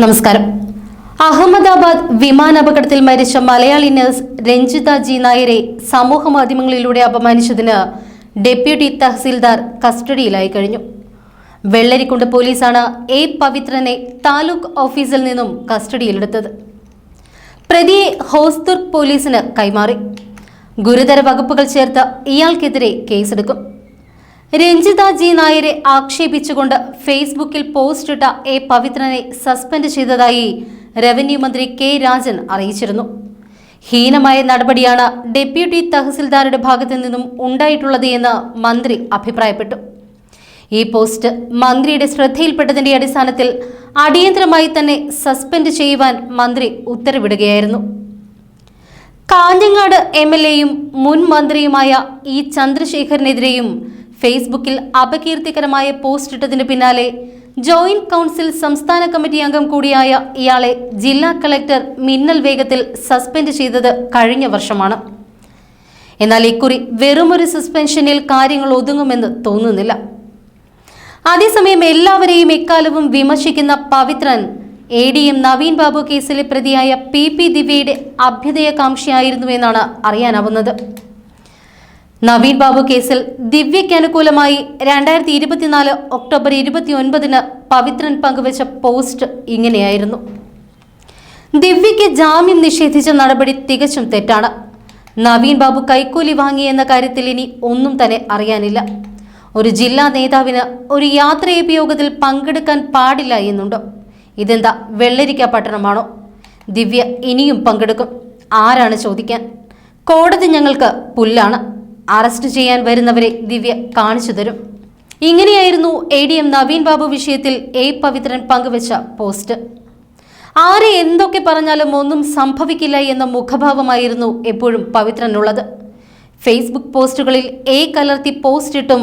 നമസ്കാരം. അഹമ്മദാബാദ് വിമാനാപകടത്തിൽ മരിച്ച Malayali nurse Ranjitha G നായരെ സമൂഹ മാധ്യമങ്ങളിലൂടെ അപമാനിച്ചതിന് ഡെപ്യൂട്ടി തഹസീൽദാർ കസ്റ്റഡിയിലായി കഴിഞ്ഞു. വെള്ളരിക്കുണ്ട് പോലീസാണ് എ പവിത്രനെ താലൂക്ക് ഓഫീസിൽ നിന്നും കസ്റ്റഡിയിലെടുത്തത്. പ്രതിയെ ഹോസ്ദുർഗ് പോലീസിന് കൈമാറി. ഗുരുതര വകുപ്പുകൾ ചേർത്ത് ഇയാൾക്കെതിരെ കേസെടുക്കും. രഞ്ജിത ജി നായരെ ആക്ഷേപിച്ചുകൊണ്ട് ഫേസ്ബുക്കിൽ പോസ്റ്റ് ഇട്ട എ പവിത്രനെ സസ്പെൻഡ് ചെയ്തതായി റവന്യൂ മന്ത്രി കെ രാജൻ അറിയിച്ചിരുന്നു. ഹീനമായ നടപടിയാണ് ഡെപ്യൂട്ടി തഹസിൽദാരുടെ ഭാഗത്തു നിന്നും ഉണ്ടായിട്ടുള്ളത് എന്ന് മന്ത്രി അഭിപ്രായപ്പെട്ടു. ഈ പോസ്റ്റ് മന്ത്രിയുടെ ശ്രദ്ധയിൽപ്പെട്ടതിന്റെ അടിസ്ഥാനത്തിൽ അടിയന്തരമായി തന്നെ സസ്പെൻഡ് ചെയ്യുവാൻ മന്ത്രി ഉത്തരവിടുകയായിരുന്നു. കാഞ്ഞങ്ങാട് എം എൽ എയും മുൻ മന്ത്രിയുമായ ഇ ചന്ദ്രശേഖരനെതിരെയും ഫേസ്ബുക്കിൽ അപകീർത്തികരമായ പോസ്റ്റ് ഇട്ടതിന് പിന്നാലെ ജോയിന്റ് കൗൺസിൽ സംസ്ഥാന കമ്മിറ്റി അംഗം കൂടിയായ ഇയാളെ ജില്ലാ കളക്ടർ മിന്നൽ വേഗത്തിൽ സസ്പെൻഡ് ചെയ്തത് കഴിഞ്ഞ വർഷമാണ്. എന്നാൽ ഇക്കുറി വെറുമൊരു സസ്പെൻഷനിൽ കാര്യങ്ങൾ ഒതുങ്ങുമെന്ന് തോന്നുന്നില്ല. അതേസമയം എല്ലാവരെയും എക്കാലവും വിമർശിക്കുന്ന Pavithran A D M Naveen Babu കേസിലെ പ്രതിയായ പി പി ദിവ്യയുടെ അഭ്യുദയകാംക്ഷയായിരുന്നുവെന്നാണ് അറിയാനാവുന്നത്. നവീൻ ബാബു കേസിൽ ദിവ്യയ്ക്ക് അനുകൂലമായി രണ്ടായിരത്തി ഇരുപത്തിനാല് ഒക്ടോബർ ഇരുപത്തിയൊൻപതിന് പവിത്രൻ പങ്കുവച്ച പോസ്റ്റ് ഇങ്ങനെയായിരുന്നു. ദിവ്യയ്ക്ക് ജാമ്യം നിഷേധിച്ച നടപടി തികച്ചും തെറ്റാണ്. നവീൻ ബാബു കൈക്കൂലി വാങ്ങിയെന്ന കാര്യത്തിൽ ഇനി ഒന്നും തന്നെ അറിയാനില്ല. ഒരു ജില്ലാ നേതാവിന് ഒരു യാത്രയപയോഗത്തിൽ പങ്കെടുക്കാൻ പാടില്ല എന്നുണ്ടോ. ഇതെന്താ വെള്ളരിക്ക പട്ടണമാണോ? ദിവ്യ ഇനിയും പങ്കെടുക്കും. ആരാണ് ചോദിക്കാൻ? കോടതി ഞങ്ങൾക്ക് പുല്ലാണ്. അറസ്റ്റ് ചെയ്യാൻ വരുന്നവരെ ദിവ്യ കാണിച്ചു തരും. ഇങ്ങനെയായിരുന്നു A D M Naveen Babu വിഷയത്തിൽ എ പവിത്രൻ പങ്കുവച്ച പോസ്റ്റ്. ആരെ എന്തൊക്കെ പറഞ്ഞാലും ഒന്നും സംഭവിക്കില്ല എന്ന മുഖഭാവമായിരുന്നു എപ്പോഴും പവിത്രനുള്ളത്. ഫേസ്ബുക്ക് പോസ്റ്റുകളിൽ എ കലർത്തി പോസ്റ്റ് ഇട്ടും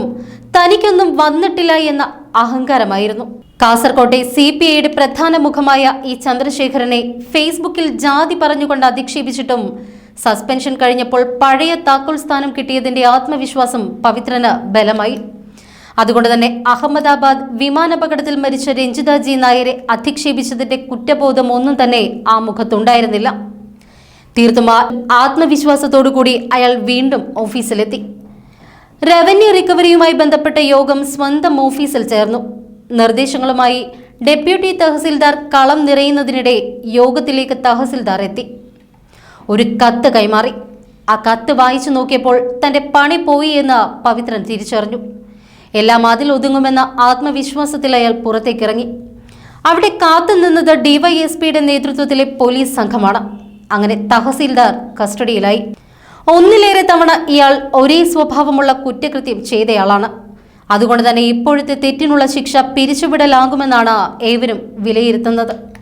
തനിക്കൊന്നും വന്നിട്ടില്ല എന്ന അഹങ്കാരമായിരുന്നു. കാസർകോട്ടെ സി പി ഐയുടെ പ്രധാന മുഖമായ ഈ ചന്ദ്രശേഖരനെ ഫേസ്ബുക്കിൽ ജാതി പറഞ്ഞുകൊണ്ട് അധിക്ഷേപിച്ചിട്ടും സസ്പെൻഷൻ കഴിഞ്ഞപ്പോൾ പഴയ താക്കോൽ സ്ഥാനം കിട്ടിയതിന്റെ ആത്മവിശ്വാസം പവിത്രന് ബലമായി. അതുകൊണ്ട് തന്നെ അഹമ്മദാബാദ് വിമാനാപകടത്തിൽ മരിച്ച രഞ്ജിത ജി നായരെ അധിക്ഷേപിച്ചതിന്റെ കുറ്റബോധം ഒന്നും തന്നെ ആ മുഖത്തുണ്ടായിരുന്നില്ല. തീർത്തും ആത്മവിശ്വാസത്തോടുകൂടി അയാൾ വീണ്ടും ഓഫീസിലെത്തി. റവന്യൂ റിക്കവറിയുമായി ബന്ധപ്പെട്ട യോഗം സ്വന്തം ഓഫീസിൽ ചേർന്നു. നിർദ്ദേശങ്ങളുമായി ഡെപ്യൂട്ടി തഹസിൽദാർ കളം നിറയുന്നതിനിടെ യോഗത്തിലേക്ക് തഹസിൽദാർ എത്തി. ഒരു കത്ത് കൈമാറി. ആ കത്ത് വായിച്ചു നോക്കിയപ്പോൾ തന്റെ പണി പോയി എന്ന് പവിത്രൻ തിരിച്ചറിഞ്ഞു. എല്ലാം അതിൽ ഒതുങ്ങുമെന്ന ആത്മവിശ്വാസത്തിൽ അയാൾ പുറത്തേക്കിറങ്ങി. അവിടെ കാത്തുനിന്നത് ഡിവൈഎസ്പിയുടെ നേതൃത്വത്തിലെ പോലീസ് സംഘമാണ്. അങ്ങനെ തഹസീൽദാർ കസ്റ്റഡിയിലായി. ഒന്നിലേറെ തവണ ഇയാൾ ഒരേ സ്വഭാവമുള്ള കുറ്റകൃത്യം ചെയ്തയാളാണ്. അതുകൊണ്ട് തന്നെ ഇപ്പോഴത്തെ തെറ്റിനുള്ള ശിക്ഷ പിരിച്ചുവിടലാകുമെന്നാണ് ഏവരും വിലയിരുത്തുന്നത്.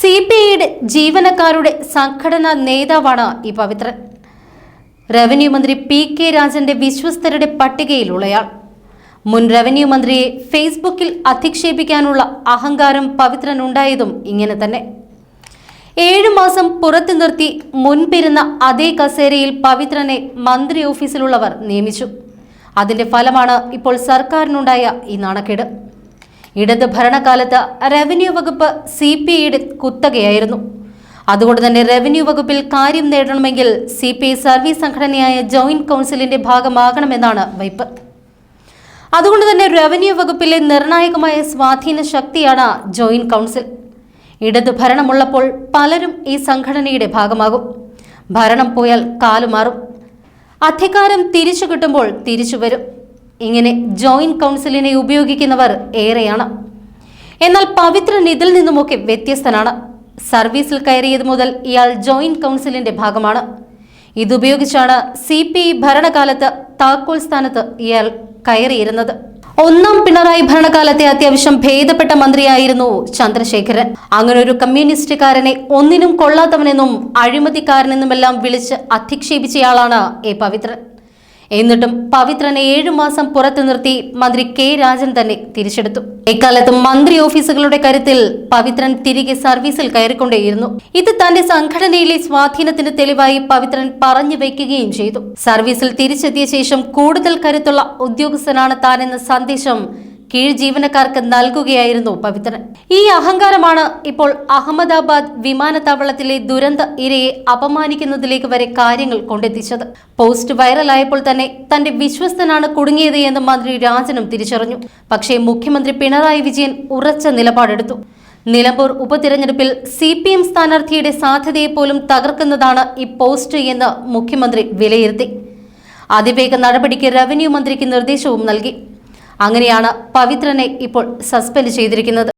സി പി ഐയുടെ ജീവനക്കാരുടെ സംഘടനാ നേതാവാണ് ഈ പവിത്രൻ. റവന്യൂ മന്ത്രി പി കെ രാജന്റെ വിശ്വസ്തരുടെ പട്ടികയിലുള്ളയാൾ. മുൻ റവന്യൂ മന്ത്രിയെ ഫേസ്ബുക്കിൽ അധിക്ഷേപിക്കാനുള്ള അഹങ്കാരം പവിത്രനുണ്ടായതും ഇങ്ങനെ തന്നെ. ഏഴു മാസം പുറത്തു നിർത്തി മുൻപിരുന്ന അതേ കസേരയിൽ പവിത്രനെ മന്ത്രി ഓഫീസിലുള്ളവർ നിയമിച്ചു. അതിന്റെ ഫലമാണ് ഇപ്പോൾ സർക്കാരിനുണ്ടായ ഈ നാണക്കേട്. ഇടത് ഭരണകാലത്ത് റവന്യൂ വകുപ്പ് സി പി ഐയുടെ കുത്തകയായിരുന്നു. അതുകൊണ്ട് തന്നെ റവന്യൂ വകുപ്പിൽ കാര്യം നേടണമെങ്കിൽ സി പി ഐ സർവീസ് സംഘടനയായ ജോയിന്റ് കൗൺസിലിന്റെ ഭാഗമാകണമെന്നാണ് വൈപ്പ്. അതുകൊണ്ട് തന്നെ റവന്യൂ വകുപ്പിലെ നിർണായകമായ സ്വാധീന ശക്തിയാണ് ജോയിന്റ് കൗൺസിൽ ഇടത് ഭരണമുള്ളപ്പോൾ പലരും ഈ സംഘടനയുടെ ഭാഗമാകും. ഭരണം പോയാൽ കാലുമാറും. അധികാരം തിരിച്ചു കിട്ടുമ്പോൾ തിരിച്ചു വരും. ഇങ്ങനെ ജോയിന്റ് കൗൺസിലിനെ ഉപയോഗിക്കുന്നവർ ഏറെയാണ്. എന്നാൽ പവിത്രൻ ഇതിൽ നിന്നുമൊക്കെ വ്യത്യസ്തനാണ്. സർവീസിൽ കയറിയത് മുതൽ ഇയാൾ ജോയിന്റ് കൗൺസിലിന്റെ ഭാഗമാണ്. ഇതുപയോഗിച്ചാണ് സി പി ഐ ഭരണകാലത്ത് താക്കോൽ സ്ഥാനത്ത് ഇയാൾ കയറിയിരുന്നത്. ഒന്നാം പിണറായി ഭരണകാലത്തെ അത്യാവശ്യം ഭേദപ്പെട്ട മന്ത്രിയായിരുന്നു ചന്ദ്രശേഖരൻ. അങ്ങനെ ഒരു കമ്മ്യൂണിസ്റ്റുകാരനെ ഒന്നിനും കൊള്ളാത്തവനെന്നും അഴിമതിക്കാരനെന്നുമെല്ലാം വിളിച്ച് അധിക്ഷേപിച്ചയാളാണ് എ പവിത്രൻ. എന്നിട്ടും പവിത്രനെ ഏഴു മാസം പുറത്തു നിർത്തി മന്ത്രി കെ രാജൻ തന്നെ തിരിച്ചെടുത്തു. ഇക്കാലത്ത് മന്ത്രി ഓഫീസുകളുടെ കരുത്തിൽ പവിത്രൻ തിരികെ സർവീസിൽ കയറിക്കൊണ്ടേയിരുന്നു. ഇത് തന്റെ സംഘടനയിലെ സ്വാധീനത്തിന് തെളിവായി പവിത്രൻ പറഞ്ഞു വയ്ക്കുകയും ചെയ്തു. സർവീസിൽ തിരിച്ചെത്തിയ ശേഷം കൂടുതൽ കരുത്തുള്ള ഉദ്യോഗസ്ഥനാണ് താനെന്ന സന്ദേശം കീഴ് ജീവനക്കാർക്ക് നൽകുകയായിരുന്നു പവിത്രൻ. ഈ അഹങ്കാരമാണ് ഇപ്പോൾ അഹമ്മദാബാദ് വിമാനത്താവളത്തിലെ ദുരന്ത ഇരയെ അപമാനിക്കുന്നതിലേക്ക് വരെ കാര്യങ്ങൾ കൊണ്ടെത്തിച്ചത്. പോസ്റ്റ് വൈറലായപ്പോൾ തന്നെ തന്റെ വിശ്വസ്തനാണ് കുടുങ്ങിയത് എന്ന് മന്ത്രി രാജനും തിരിച്ചറിഞ്ഞു. പക്ഷേ മുഖ്യമന്ത്രി പിണറായി വിജയൻ ഉറച്ച നിലപാടെടുത്തു. നിലമ്പൂർ ഉപതിരഞ്ഞെടുപ്പിൽ സി പി എം സ്ഥാനാർത്ഥിയുടെ സാധ്യതയെ പോലും തകർക്കുന്നതാണ് ഈ പോസ്റ്റ് എന്ന് മുഖ്യമന്ത്രി വിലയിരുത്തി. അതിവേഗ നടപടിക്ക് റവന്യൂ മന്ത്രിക്ക് നിർദ്ദേശവും നൽകി. അങ്ങനെയാണ് പവിത്രനെ ഇപ്പോൾ സസ്പെൻഡ് ചെയ്തിരിക്കുന്നത്.